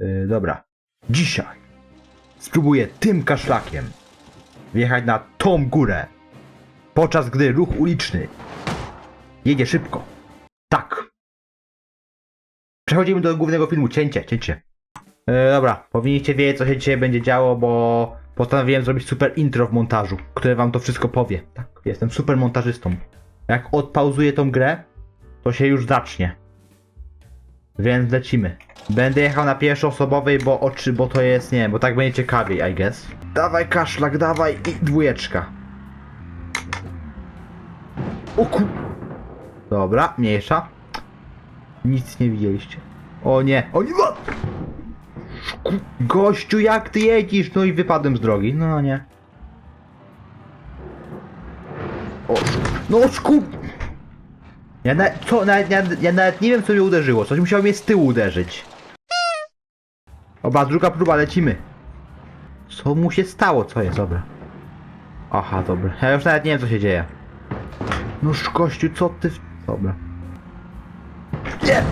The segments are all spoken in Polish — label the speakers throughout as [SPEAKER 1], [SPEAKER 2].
[SPEAKER 1] Yy, dobra. Dzisiaj spróbuję tym kaszlakiem wjechać na tą górę, podczas gdy ruch uliczny jedzie szybko. Tak. Przechodzimy do głównego filmu. Cięcie, cięcie. E, dobra, powinniście wiedzieć, co się dzisiaj będzie działo, bo postanowiłem zrobić super intro w montażu, które wam to wszystko powie. Tak, jestem super montażystą. Jak odpauzuję tą grę, to się już zacznie. Więc lecimy. Będę jechał na pierwszoosobowej, bo oczy, bo to jest, nie bo tak będzie ciekawiej, I guess. Dawaj kaszlak, dawaj i dwójeczka. O ku... Dobra, mniejsza. Nic nie widzieliście. O nie, o nie! Szku- Gościu, jak ty jedziesz? No i wypadłem z drogi. No nie. O, no szku... Ja, na, co, nawet, ja, ja nawet nie wiem, co mnie uderzyło. Coś musiało mnie z tyłu uderzyć. Dobra, druga próba, lecimy. Co mu się stało? Co jest? Dobra. Aha, dobra. Ja już nawet nie wiem, co się dzieje. No gościu, co ty... w- Dobra. Nie!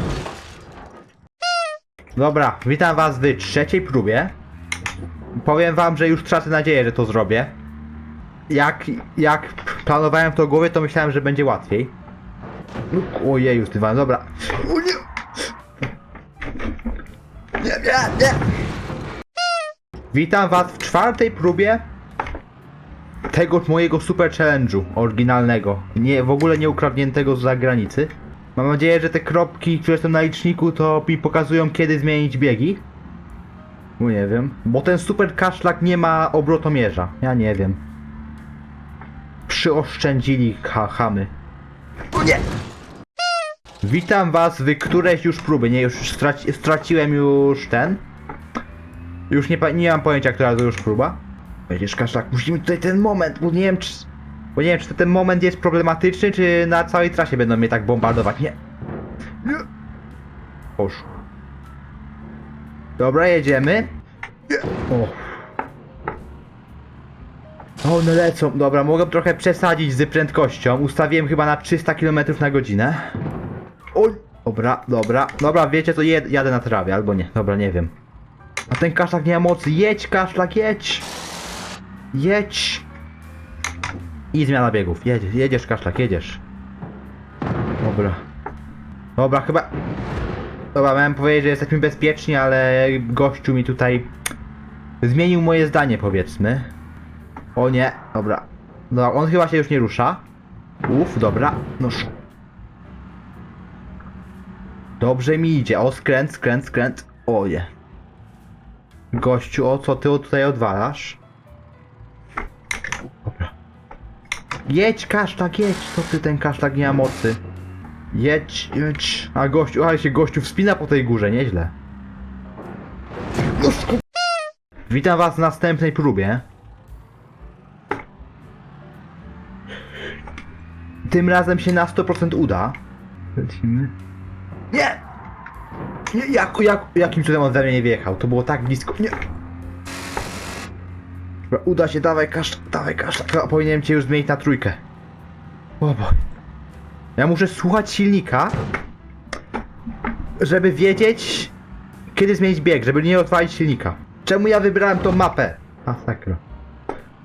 [SPEAKER 1] Dobra, witam was w trzeciej próbie. Powiem wam, że już tracę nadzieję, że to zrobię. Jak, jak planowałem to w głowie, to myślałem, że będzie łatwiej. No, Ojeju, wam, dobra. O nie! Nie, nie, nie! Witam was w czwartej próbie tego mojego super challenge'u oryginalnego. Nie, w ogóle nie ukradniętego z zagranicy. Mam nadzieję, że te kropki, które są na liczniku, to mi pokazują kiedy zmienić biegi. Bo nie wiem. Bo ten super kaszlak nie ma obrotomierza. Ja nie wiem. Przyoszczędzili ha chamy. Nie! Witam was w którejś już próby. Nie, już straci straciłem już ten. Już nie, nie mam pojęcia, która to już próba. Będziesz kaszlak, musimy tutaj ten moment, bo nie wiem czy... Bo nie wiem, czy ten moment jest problematyczny, czy na całej trasie będą mnie tak bombardować. Nie. Nie. Poszło. Dobra, jedziemy. O. One lecą. Dobra, mogę trochę przesadzić z prędkością. Ustawiłem chyba na 300 km na godzinę. Oj. Dobra, dobra. Dobra, wiecie co, jed jadę na trawie, albo nie. Dobra, nie wiem. A ten kaszlak nie ma mocy. Jedź, kaszlak, jedź. Jedź. I zmiana biegów. Jedziesz, jedziesz, kaszlak, jedziesz. Dobra. Dobra, chyba... Dobra, miałem powiedzieć, że jesteśmy bezpieczni, ale gościu mi tutaj zmienił moje zdanie, powiedzmy. O nie, dobra. Dobra, on chyba się już nie rusza. Uff, dobra. No sz... Dobrze mi idzie. O, skręt, skręt, skręt. O nie. Gościu, o co ty tutaj odwalasz? Dobra. Jedź kasztak, jedź! Co ty ten kasztak nie ma mocy? Jedź, jedź. A gościu, ale się gościu wspina po tej górze, nieźle. No. Witam was w następnej próbie. Tym razem się na 100% uda. Lecimy. Nie! Nie, jak, jak, jakim cudem on we mnie nie wjechał? To było tak blisko. Nie! Dobra, uda się, dawaj kasz, dawaj kasz. Powinienem cię już zmienić na trójkę. O boj. Ja muszę słuchać silnika, żeby wiedzieć, kiedy zmienić bieg, żeby nie odwalić silnika. Czemu ja wybrałem tą mapę? Masakra.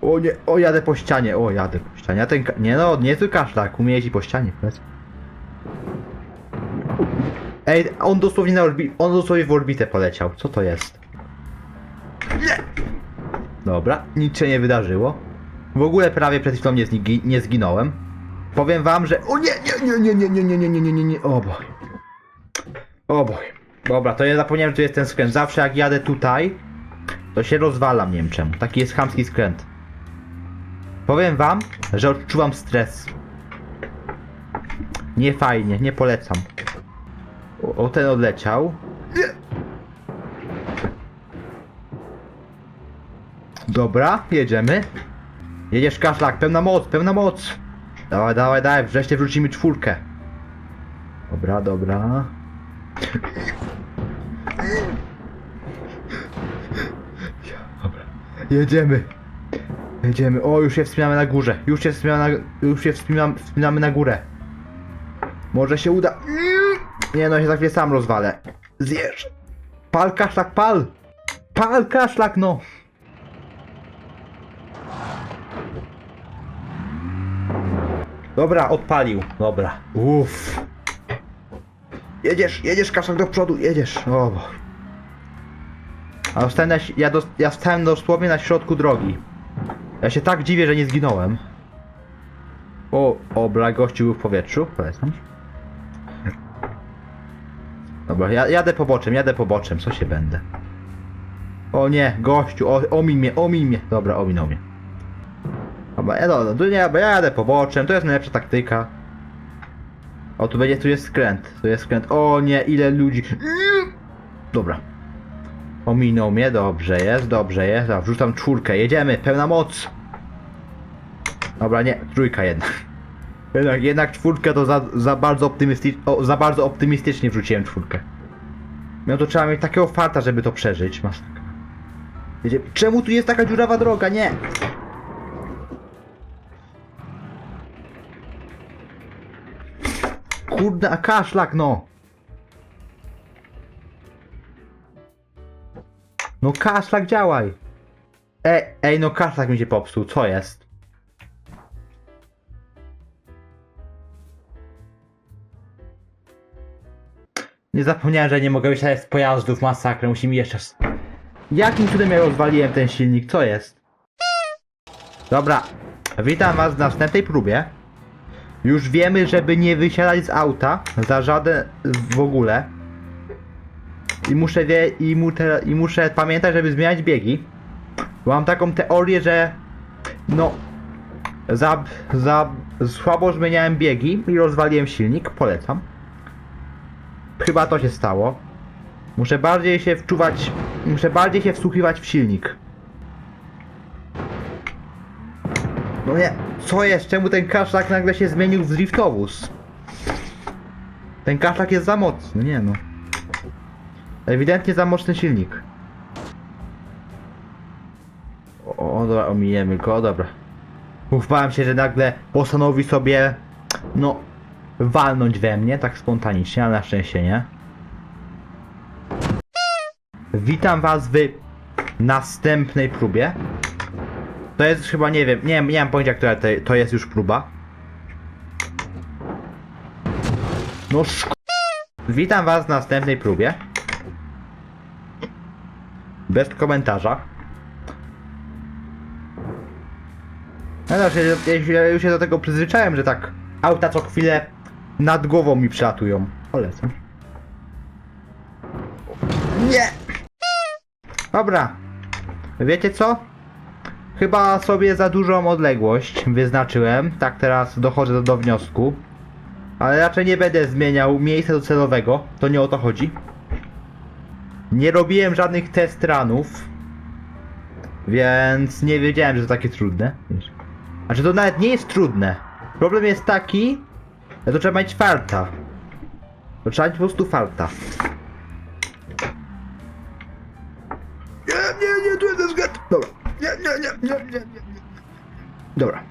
[SPEAKER 1] O nie, o jadę po ścianie, o jadę po ścianie. A ten, nie no, niezły kaszlak, umie jeździć po ścianie, powiedz. Ej, on dosłownie na orbi- on dosłownie w orbitę poleciał. Co to jest? Nie! Dobra, nic się nie wydarzyło. W ogóle prawie przed chwilą nie, zgi- nie zginąłem. Powiem wam, że... O nie, nie, nie, nie, nie, nie, nie, nie, nie, nie, nie, o boj. O boj. Dobra, to ja zapomniałem, że tu jest ten skręt. Zawsze jak jadę tutaj, to się rozwalam, nie wiem czemu. Taki jest chamski skręt. Powiem wam, że odczuwam stres. Nie fajnie, nie polecam. O, ten odleciał. Dobra, jedziemy. Jedziesz kaszlak, pełna moc, pełna moc. Dawaj, dawaj, dawaj, wreszcie wrócimy czwórkę. Dobra, dobra. Dobra. Jedziemy. Jedziemy. O, już się wspinamy na górze. Już się wspinamy na, już się wspinam, wspinamy na górę. Może się uda. Nie no, się za chwilę sam rozwalę. Zjesz. Pal kaszlak, pal! Pal kaszlak, no! Dobra, odpalił. Dobra. Uff. Jedziesz, jedziesz kaszlak do przodu, jedziesz. O. A ja, ja stałem dosłownie na środku drogi. Ja się tak dziwię, że nie zginąłem. O, obra, gościu był w powietrzu. Dobra, ja, jadę poboczem, jadę poboczem, co się będę. O nie, gościu, o, omiń mnie, omiń mnie. Dobra, ominął mnie. Dobra, ja, no, tu nie, bo ja jadę poboczem, to jest najlepsza taktyka. O, tu będzie, tu jest skręt, tu jest skręt. O nie, ile ludzi. Dobra. Ominął mnie, dobrze jest, dobrze jest. Dobra, wrzucam czwórkę, jedziemy, pełna moc. Dobra, nie, trójka jednak. Jednak, jednak czwórkę to za, za bardzo optymistycznie, za bardzo optymistycznie wrzuciłem czwórkę. No to trzeba mieć takiego farta, żeby to przeżyć. Masakra. Czemu tu jest taka dziurawa droga? Nie! Kurde, a kaszlak, no! No kaszlak, działaj! Ej, ej, no kaszlak mi się popsuł, co jest? Nie zapomniałem, że nie mogę wysiadać z pojazdów, masakrę, musimy jeszcze... Jakim cudem ja rozwaliłem ten silnik, co jest? Dobra, witam was w następnej próbie. Już wiemy, żeby nie wysiadać z auta za żaden w ogóle. I muszę wie, i, mu te, i muszę pamiętać, żeby zmieniać biegi. Bo mam taką teorię, że no za, za słabo zmieniałem biegi i rozwaliłem silnik, polecam. Chyba to się stało. Muszę bardziej się wczuwać, muszę bardziej się wsłuchiwać w silnik. No nie, co jest? Czemu ten kaszlak nagle się zmienił w driftowóz? Ten kaszlak jest za mocny, nie no. Ewidentnie za mocny silnik. O, o dobra, omijemy go, dobra. Ufałem się, że nagle postanowi sobie, no, walnąć we mnie, tak spontanicznie, ale na szczęście nie. Witam was w następnej próbie. To jest chyba, nie wiem, nie, nie mam pojęcia, która to, to jest już próba. No szk... Witam was w następnej próbie. Bez komentarza. No dobrze, ja, ja, ja już się do tego przyzwyczaiłem, że tak auta co chwilę nad głową mi przelatują. Polecam. Nie! Dobra. Wiecie co? Chyba sobie za dużą odległość wyznaczyłem. Tak teraz dochodzę do, do wniosku. Ale raczej nie będę zmieniał miejsca docelowego. To nie o to chodzi. Nie robiłem żadnych test runów. Więc nie wiedziałem, że to takie trudne. Znaczy to nawet nie jest trudne. Problem jest taki, że to trzeba mieć farta. To trzeba mieć po prostu farta. Nie, nie, nie, tu jest zgad. Dobra. Nie, nie, nie, nie, nie, nie, nie. Dobra.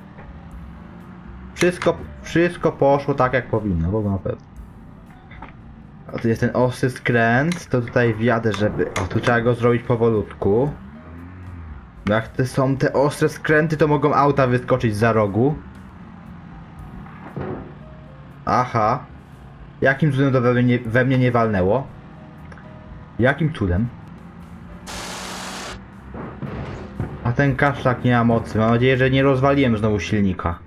[SPEAKER 1] Wszystko, wszystko poszło tak jak powinno, bo na pewno. A tu jest ten ostry skręt, to tutaj wjadę, żeby... O, tu trzeba go zrobić powolutku. Bo Jak te są te ostre skręty, to mogą auta wyskoczyć za rogu. Aha. Jakim cudem to we mnie, we mnie nie walnęło? Jakim cudem? A ten kaszlak nie ma mocy. Mam nadzieję, że nie rozwaliłem znowu silnika.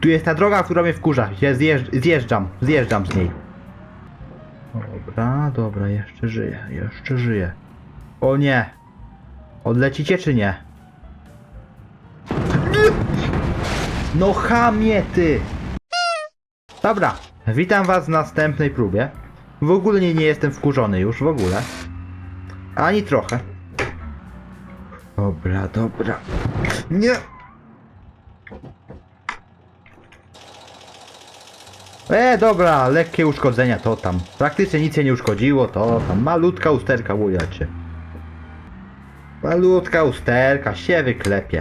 [SPEAKER 1] Tu jest ta droga, która mnie wkurza. Ja zjeżdż, zjeżdżam, zjeżdżam z niej. Dobra, dobra, jeszcze żyję, jeszcze żyję. O nie! Odlecicie czy nie? No chamie ty! Dobra, witam was w następnej próbie. W ogóle nie, nie jestem wkurzony już, w ogóle. Ani trochę. Dobra, dobra. Nie! E, dobra, lekkie uszkodzenia to tam. Praktycznie nic się nie uszkodziło, to tam. Malutka usterka, wujacie. Malutka usterka, się wyklepie.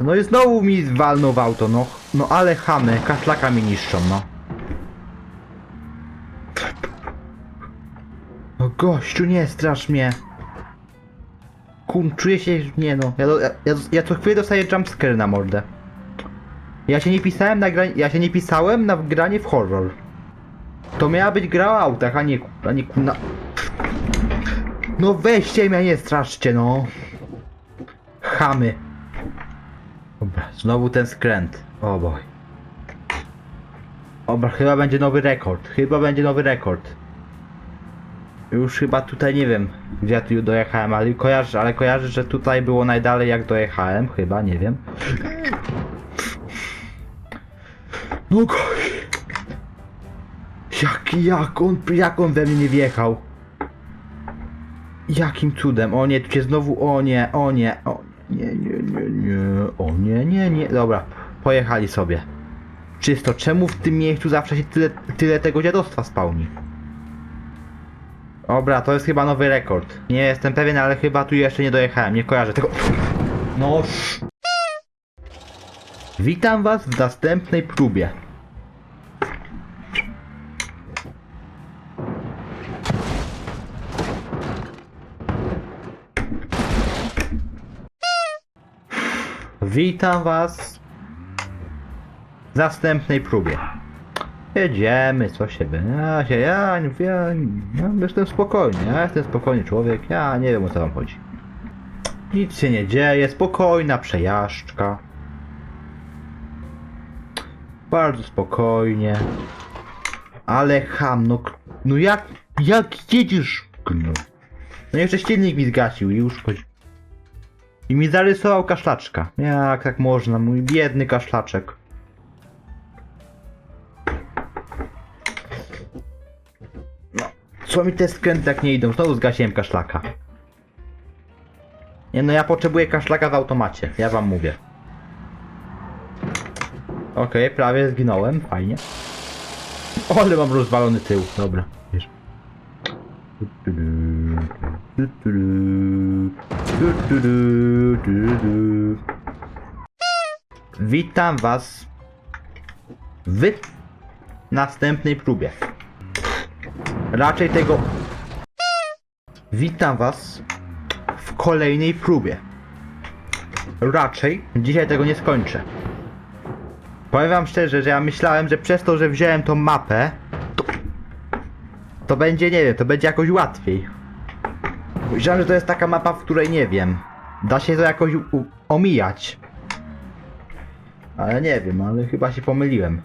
[SPEAKER 1] No i znowu mi walnął w auto, no. No ale chamy, kaszlaka mi niszczą, no. No gościu, nie strasz mnie. Kun, czuję się, nie no. Ja, ja, ja, ja co chwilę dostaję jumpscare na mordę. Ja się nie pisałem na gra... Ja się nie pisałem na granie w horror. To miała być gra o autach, a nie, a nie na... No weźcie mnie, nie straszcie, no. Chamy. Dobra, znowu ten skręt. O boj. Dobra, chyba będzie nowy rekord. Chyba będzie nowy rekord. Już chyba tutaj nie wiem, gdzie ja tu dojechałem, ale kojarzę, ale kojarzę, że tutaj było najdalej jak dojechałem, chyba, nie wiem. No. Jak, jak on, jak on we mnie nie wjechał? Jakim cudem? O nie, tu cię znowu, o nie, o nie, o nie, nie, nie, nie, o nie, nie, nie, dobra, pojechali sobie. Czysto, czemu w tym miejscu zawsze się tyle, tyle tego dziadostwa spełni? Dobra, to jest chyba nowy rekord. Nie jestem pewien, ale chyba tu jeszcze nie dojechałem, nie kojarzę tego. No. Witam was w następnej próbie. Witam was w następnej próbie. Jedziemy, co się by. Ja się, ja, ja, ja jestem spokojny, ja jestem spokojny człowiek, ja nie wiem o co wam chodzi. Nic się nie dzieje, spokojna przejażdżka. Bardzo spokojnie. Ale ham, no, no jak, jak jedziesz? No, no jeszcze silnik mi zgasił i już chodzi. I mi zarysował kaszlaczka. Jak tak można, mój biedny kaszlaczek. Co mi te skręty tak nie idą? Znowu zgasiłem kaszlaka. Nie no, ja potrzebuję kaszlaka w automacie, ja wam mówię. Okej, prawie zginąłem, fajnie. O, ale mam rozwalony tył, dobra, wiesz. Witam was w następnej próbie. Raczej tego. Witam was w kolejnej próbie. Raczej dzisiaj tego nie skończę. Powiem wam szczerze, że ja myślałem, że przez to, że wziąłem tą mapę, to, to będzie, nie wiem, to będzie jakoś łatwiej. Myślałem, że to jest taka mapa, w której nie wiem. Da się to jakoś omijać. Ale nie wiem, ale chyba się pomyliłem.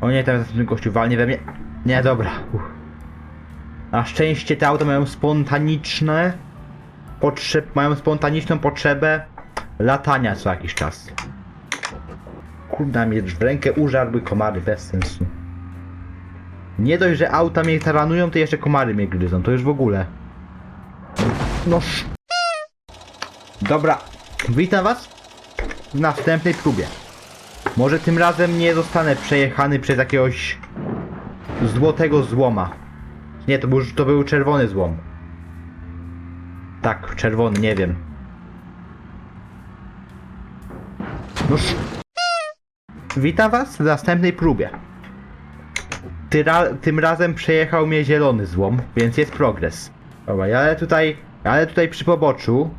[SPEAKER 1] O nie, ten następny gościu walnie we mnie. Nie, dobra. Na szczęście te auta mają spontaniczne potrzeb, mają spontaniczną potrzebę latania co jakiś czas. Kurde, mnie w rękę użarły komary, bez sensu. Nie dość, że auta mnie taranują, to jeszcze komary mnie gryzą, to już w ogóle. No sz... Dobra, witam was w następnej próbie. Może tym razem nie zostanę przejechany przez jakiegoś złotego złoma. Nie, to był, to był czerwony złom. Tak, czerwony, nie wiem. No sz... Witam was w następnej próbie. Tyra, tym razem przejechał mnie zielony złom, więc jest progres. Dobra, ale tutaj, ale tutaj przy poboczu.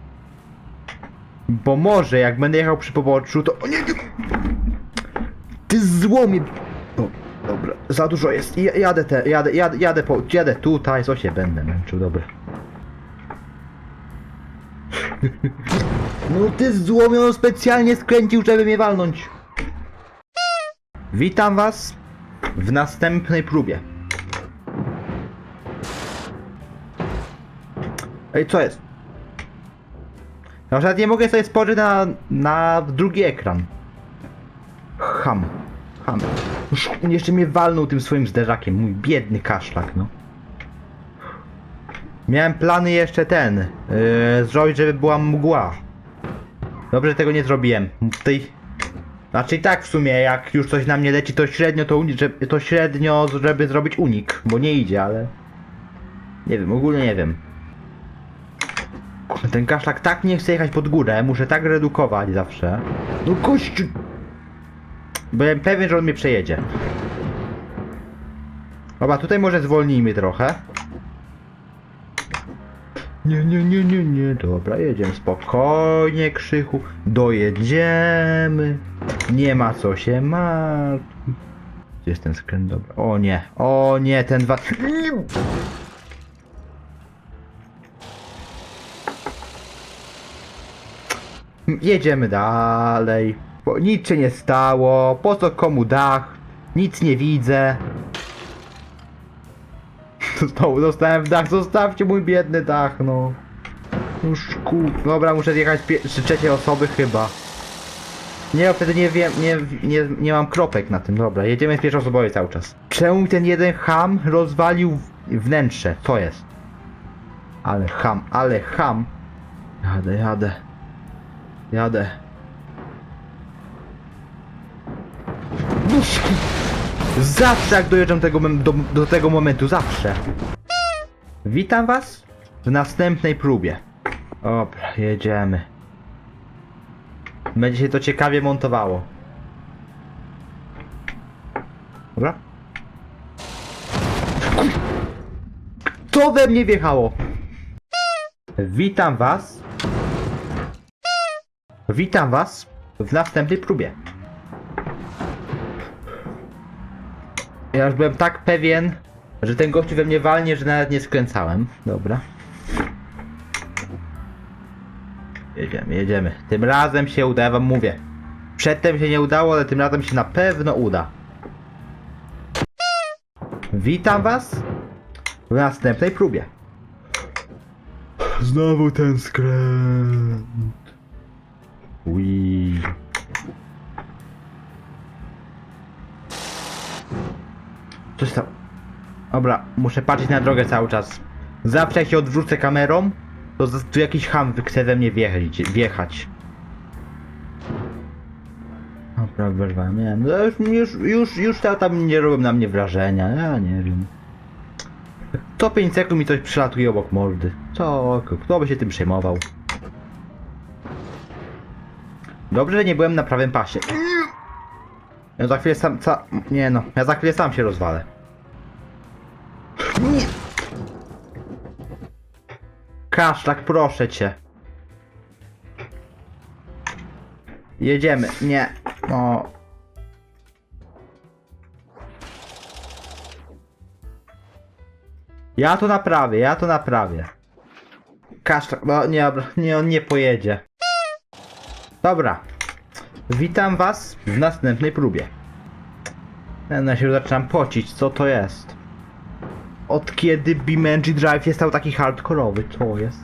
[SPEAKER 1] Bo może jak będę jechał przy poboczu, to. O nie! Ty złomie! O, dobra, za dużo jest. Ja- Jadę te, jadę, jadę, jadę po, jadę tutaj, co się będę męczył, dobra. No ty złomie, on specjalnie skręcił, żeby mnie walnąć. Witam was w następnej próbie. Ej, co jest? Na przykład nie mogę sobie spojrzeć na, na drugi ekran. Ham. Ham. Już jeszcze mnie walnął tym swoim zderzakiem. Mój biedny kaszlak, no. Miałem plany jeszcze ten. Yy, zrobić, żeby była mgła. Dobrze, że tego nie zrobiłem. W tej... Znaczy i tak w sumie, jak już coś na mnie leci, to średnio to, uni- że- to średnio, żeby zrobić unik, bo nie idzie, ale... Nie wiem, ogólnie nie wiem. Ten kaszlak tak nie chce jechać pod górę, muszę tak redukować zawsze. No gościu! Byłem pewien, że on mnie przejedzie. Dobra, tutaj może zwolnijmy trochę. Nie, nie, nie, nie, nie. Dobra, jedziemy spokojnie, Krzychu. Dojedziemy. Nie ma co się martwić. Gdzie jest ten skręt? Dobra. O nie, o nie, ten dwa... Jedziemy dalej. Bo nic się nie stało. Po co komu dach? Nic nie widzę. Znowu dostałem w dach. Zostawcie mój biedny dach, no. Już ku... Dobra, muszę zjechać z trzeciej osoby chyba. Nie, bo wtedy nie wiem, nie, nie, nie mam kropek na tym. Dobra, jedziemy z pierwszoosobowej cały czas. Czemu ten jeden ham rozwalił wnętrze? Co jest? Ale ham, ale ham. Jadę, jadę. Jadę. Zawsze jak dojeżdżam tego, do, do tego momentu, zawsze. Witam was w następnej próbie. Dobra, jedziemy. Będzie się to ciekawie montowało. Dobra. Co we mnie wjechało? Witam was. Witam was w następnej próbie. Ja już byłem tak pewien, że ten gościu we mnie walnie, że nawet nie skręcałem. Dobra. Jedziemy, jedziemy. Tym razem się uda, ja wam mówię. Przedtem się nie udało, ale tym razem się na pewno uda. Witam was w następnej próbie. Znowu ten skręt. Ui. Coś tam. Dobra, muszę patrzeć na drogę cały czas. Zawsze jak się odwrócę kamerą, to tu jakiś ham chce we mnie wjechać. wjechać. Dobra, wyrwałem. Nie, no już, już, już, już ta- tam nie robią na mnie wrażenia. Ja nie wiem. Co 5 sekund mi coś przylatuje obok mordy. Co? Kto by się tym przejmował? Dobrze, że nie byłem na prawym pasie. Ja za chwilę sam. Ca... Nie no, ja za chwilę sam się rozwalę. Nie. Kaszlak, proszę cię. Jedziemy. Nie. O. Ja to naprawię, ja to naprawię. Kaszlak, no nie, nie, on nie pojedzie. Dobra. Witam was w następnej próbie. Ja się zaczynam pocić, co to jest? Od kiedy BeamNG Drive jest stał taki hardkorowy, co jest?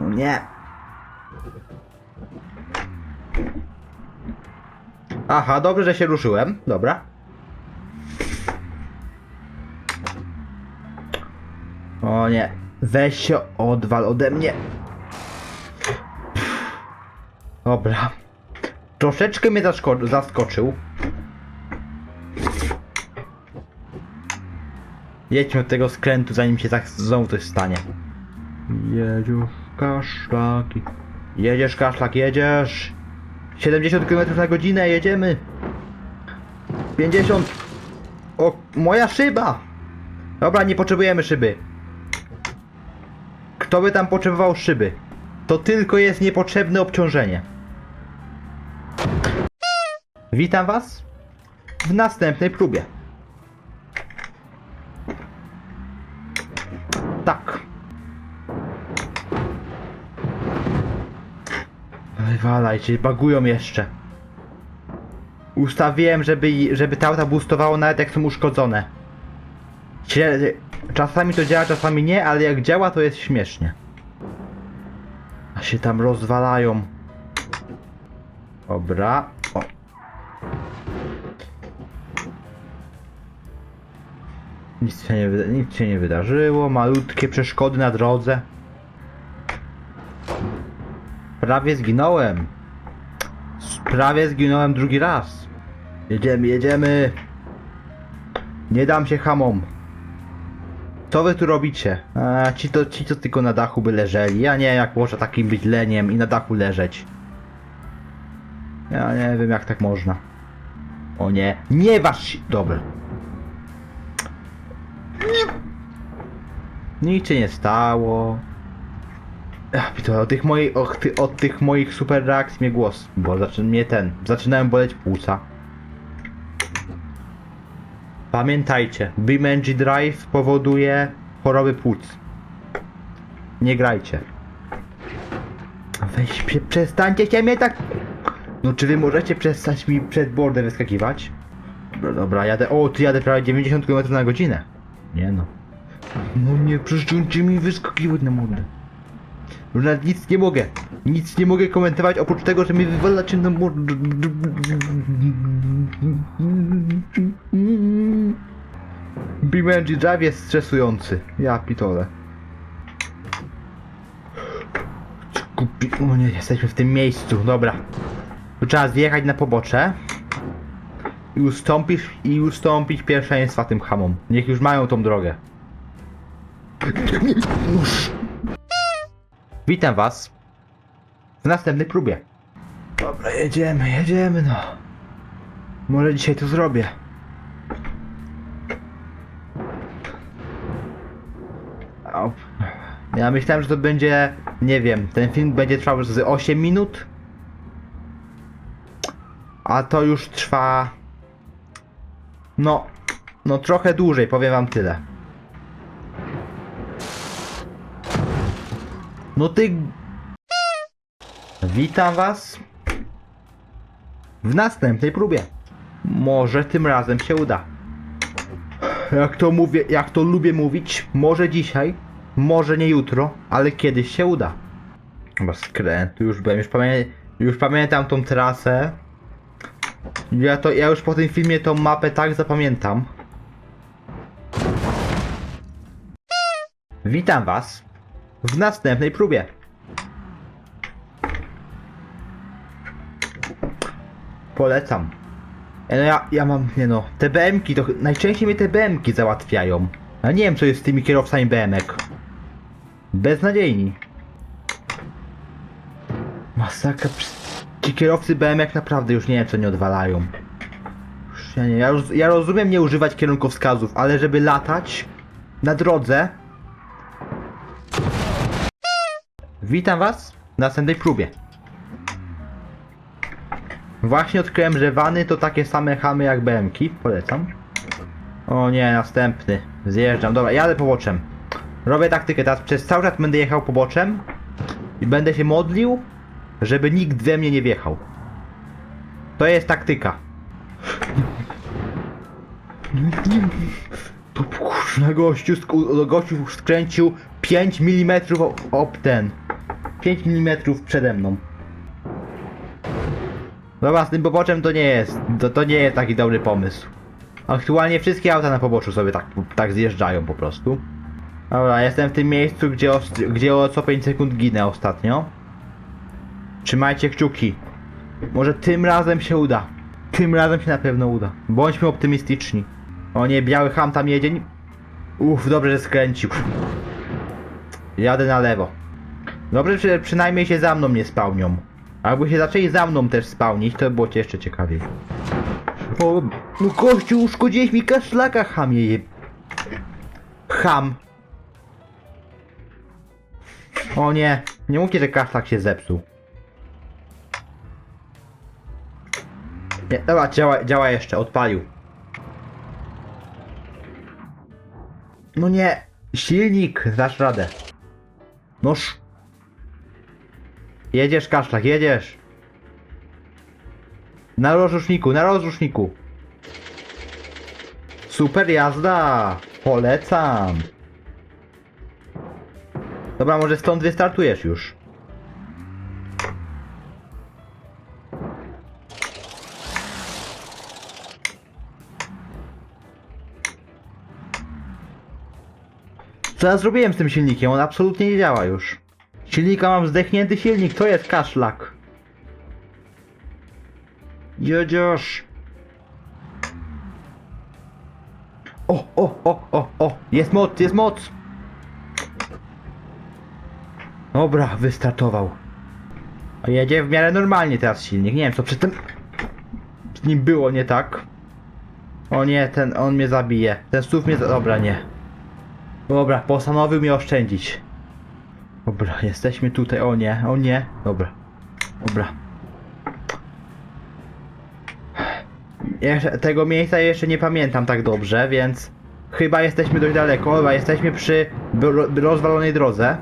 [SPEAKER 1] No nie. Aha, dobrze, że się ruszyłem. Dobra. O nie. Weź się odwal ode mnie. Dobra. Troszeczkę mnie zasko- zaskoczył. Jedźmy od tego skrętu, zanim się tak znowu coś stanie. Jedziesz kaszlaki. Jedziesz kaszlak, jedziesz. 70 km na godzinę, jedziemy. 50. O, moja szyba. Dobra, nie potrzebujemy szyby. Kto by tam potrzebował szyby? To tylko jest niepotrzebne obciążenie. Witam Was w następnej próbie. Tak. Wywalajcie, bagują jeszcze. Ustawiłem, żeby, żeby te auta boostowało nawet jak są uszkodzone. Czasami to działa, czasami nie, ale jak działa to jest śmiesznie. A się tam rozwalają. Dobra. Się, nie, nic się nie wydarzyło. Malutkie przeszkody na drodze. Prawie zginąłem. Prawie zginąłem drugi raz. Jedziemy, jedziemy. Nie dam się hamom. Co wy tu robicie? A, ci, to, ci to tylko na dachu by leżeli. Ja nie jak można takim być leniem i na dachu leżeć. Ja nie wiem jak tak można. O nie, nie waż się. Dobra. Nic się nie stało. Ach, to od tych moich, od, ty- od tych moich super reakcji mnie głos, bo zaczyna mnie ten, zaczynają boleć płuca. Pamiętajcie, BeamNG Drive powoduje choroby płuc. Nie grajcie. Weź, prze, przestańcie się mnie tak... No czy wy możecie przestać mi przed bordę wyskakiwać? Dobra, dobra, jadę, o, ty jadę prawie 90 km na godzinę. Nie no. No nie, przestańcie mi wyskakiwać na mordę. Już nawet nic nie mogę. Nic nie mogę komentować oprócz tego, że mi wywalacie na mordę. BeamNG Drive jest stresujący. Ja pitole. Kupi... O nie, jesteśmy w tym miejscu, dobra. Trzeba zjechać na pobocze. I ustąpić, i ustąpić pierwszeństwa tym hamom. Niech już mają tą drogę. Witam was w następnej próbie. Dobra, jedziemy, jedziemy no. Może dzisiaj to zrobię. Ja myślałem, że to będzie, nie wiem, ten film będzie trwał z 8 minut. A to już trwa. No, no trochę dłużej, powiem wam tyle. No ty. Witam was w następnej próbie. Może tym razem się uda. Jak to mówię, jak to lubię mówić, może dzisiaj, może nie jutro, ale kiedyś się uda. Chyba skrętu, już byłem, już, pamię już pamiętam tą trasę. Ja to, ja już po tym filmie tą mapę tak zapamiętam. Witam was w następnej próbie. Polecam. E, No ja, ja mam, nie no, te BM-ki to najczęściej mnie te BM-ki załatwiają. Ja nie wiem co jest z tymi kierowcami BM-ek. Beznadziejni. Masakra, ci kierowcy BM-ek naprawdę już nie wiem co nie odwalają. Już Ja, nie, ja, roz, ja rozumiem nie używać kierunkowskazów, ale żeby latać na drodze. Witam was w następnej próbie. Właśnie odkryłem, że wany to takie same chamy jak BM-ki. Polecam. O nie, następny. Zjeżdżam. Dobra, jadę poboczem. Robię taktykę. Teraz przez cały czas będę jechał poboczem. I będę się modlił, żeby nikt we mnie nie wjechał. To jest taktyka. To kurna gościu, gościu skręcił 5 mm ob ten. 5 mm przede mną. Dobra, z tym poboczem to nie jest, to, to nie jest taki dobry pomysł. Aktualnie wszystkie auta na poboczu sobie tak, tak zjeżdżają po prostu. Dobra, jestem w tym miejscu, gdzie gdzie o co 5 sekund ginę ostatnio. Trzymajcie kciuki. Może tym razem się uda. Tym razem się na pewno uda. Bądźmy optymistyczni. O nie, biały ham tam jedzie. Uff, dobrze, że skręcił. Jadę na lewo. Dobrze, że przynajmniej się za mną nie spełnią. Jakby się zaczęli za mną też spełnić, to by było jeszcze ciekawiej. O, no kościół, uszkodziłeś mi kaszlaka, chamie je... Ham. O nie, nie mówcie, że kaszlak się zepsuł. Nie, dobra, działa, działa jeszcze, odpalił. No nie, silnik, dasz radę. Noż. Jedziesz, kaszlak, jedziesz. Na rozruszniku, na rozruszniku. Super jazda! Polecam! Dobra, może stąd wystartujesz już. Co ja zrobiłem z tym silnikiem? On absolutnie nie działa już. Silnika mam zdechnięty silnik, to jest kaszlak. Jedziesz. O, o, o, o, o, jest moc, jest moc! Dobra, wystartował. Jedzie w miarę normalnie teraz silnik. Nie wiem co przedtem z nim było nie tak. O nie, ten, on mnie zabije. Ten SUV mnie, dobra, nie. Dobra, postanowił mnie oszczędzić. Dobra, jesteśmy tutaj, o nie, o nie. Dobra, dobra. Jeszcze, tego miejsca jeszcze nie pamiętam tak dobrze, więc chyba jesteśmy dość daleko, chyba jesteśmy przy rozwalonej drodze.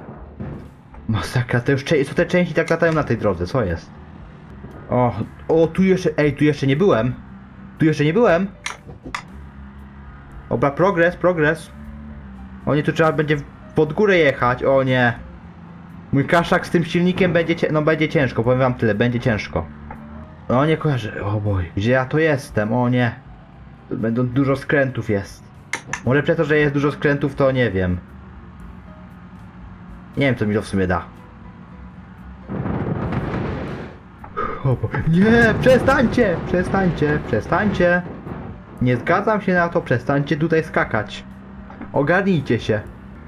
[SPEAKER 1] Masakra, to już co te części tak latają na tej drodze, co jest? O, o, tu jeszcze, ej, tu jeszcze nie byłem. Tu jeszcze nie byłem. Dobra, progres, progres. O nie, tu trzeba będzie pod górę jechać, o nie. Mój kaszak z tym silnikiem będzie, no będzie ciężko, powiem wam tyle, będzie ciężko. O nie kojarzę, o boj, gdzie ja to jestem, o nie. Tu Będą dużo skrętów jest. Może przez to, że jest dużo skrętów, to nie wiem. Nie wiem, co mi to w sumie da. O, bo... Nie, przestańcie, przestańcie, przestańcie. Nie zgadzam się na to, przestańcie tutaj skakać. Ogarnijcie się.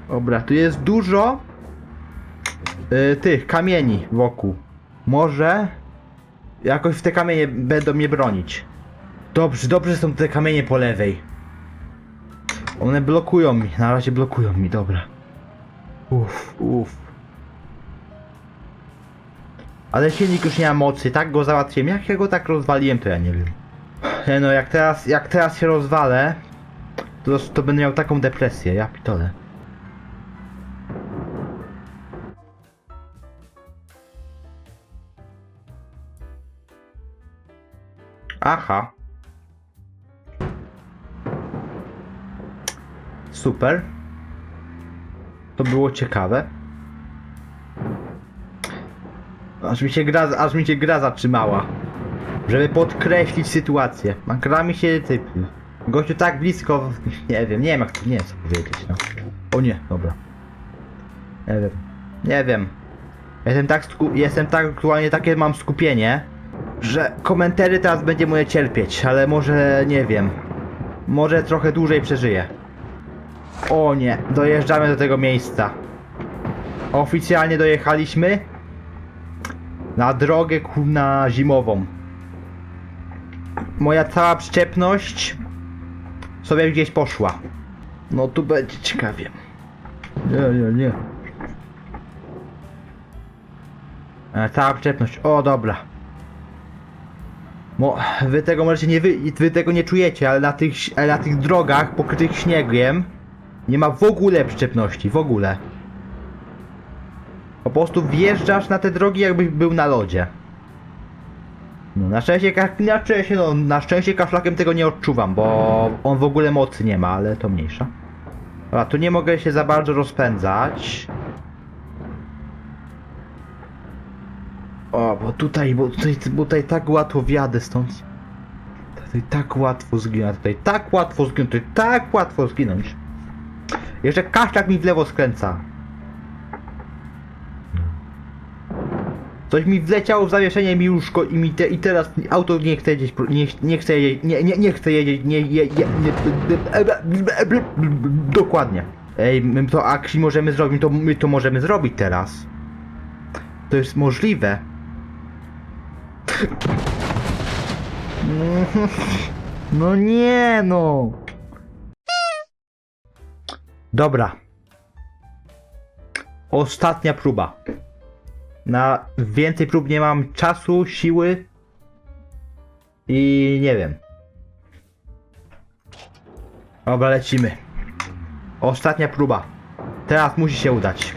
[SPEAKER 1] Dobra, tu jest dużo y, tych kamieni wokół. Może jakoś w te kamienie będą mnie bronić. Dobrze, dobrze są te kamienie po lewej. One blokują mi, na razie blokują mi, dobra. Uff, uff. Ale silnik już nie ma mocy, tak go załatwiłem. Jak ja go tak rozwaliłem, to ja nie wiem. No, jak teraz, jak teraz się rozwalę, to, to będę miał taką depresję, ja pitole. Aha. Super. To było ciekawe. Aż mi się gra, aż mi się gra zatrzymała. Żeby podkreślić sytuację. A gra mi się typ. Gościu tak blisko. Nie wiem, nie wiem jak nie co powiedzieć, no. O nie, dobra. Nie wiem. Nie wiem. Jestem tak, sku- jestem tak aktualnie takie mam skupienie, że komentary teraz będzie moje cierpieć, ale może nie wiem. Może trochę dłużej przeżyję. O nie, dojeżdżamy do tego miejsca. Oficjalnie dojechaliśmy na drogę na zimową. Moja cała przyczepność sobie gdzieś poszła. No tu będzie ciekawie. Nie, nie, nie. E, Cała przyczepność. O, dobra. Mo, wy tego możecie nie wy, wy tego nie czujecie, ale na tych, ale na tych drogach pokrytych śniegiem nie ma w ogóle przyczepności, w ogóle. Po prostu wjeżdżasz na te drogi jakbyś był na lodzie. No, na szczęście, na szczęście, no, na szczęście kaszlakiem tego nie odczuwam, bo on w ogóle mocy nie ma, ale to mniejsza. Dobra, tu nie mogę się za bardzo rozpędzać. O, bo tutaj, bo tutaj, bo tutaj tak łatwo wjadę stąd. Tutaj tak łatwo zginąć, tutaj tak łatwo zginąć, tutaj tak łatwo zginąć. Jeszcze kaszczak mi w lewo skręca. Coś mi wleciało w zawieszenie mi już ko- i, mi te, i teraz auto nie chce jeździć, nie, nie chce jeździć, nie, nie, nie chce jeździć, nie, nie, dokładnie. Ej, to akcji możemy zrobić, to my to możemy zrobić teraz. To jest możliwe. No nie no. Dobra. Ostatnia próba. Na więcej prób nie mam czasu, siły i nie wiem. Dobra, lecimy. Ostatnia próba. Teraz musi się udać.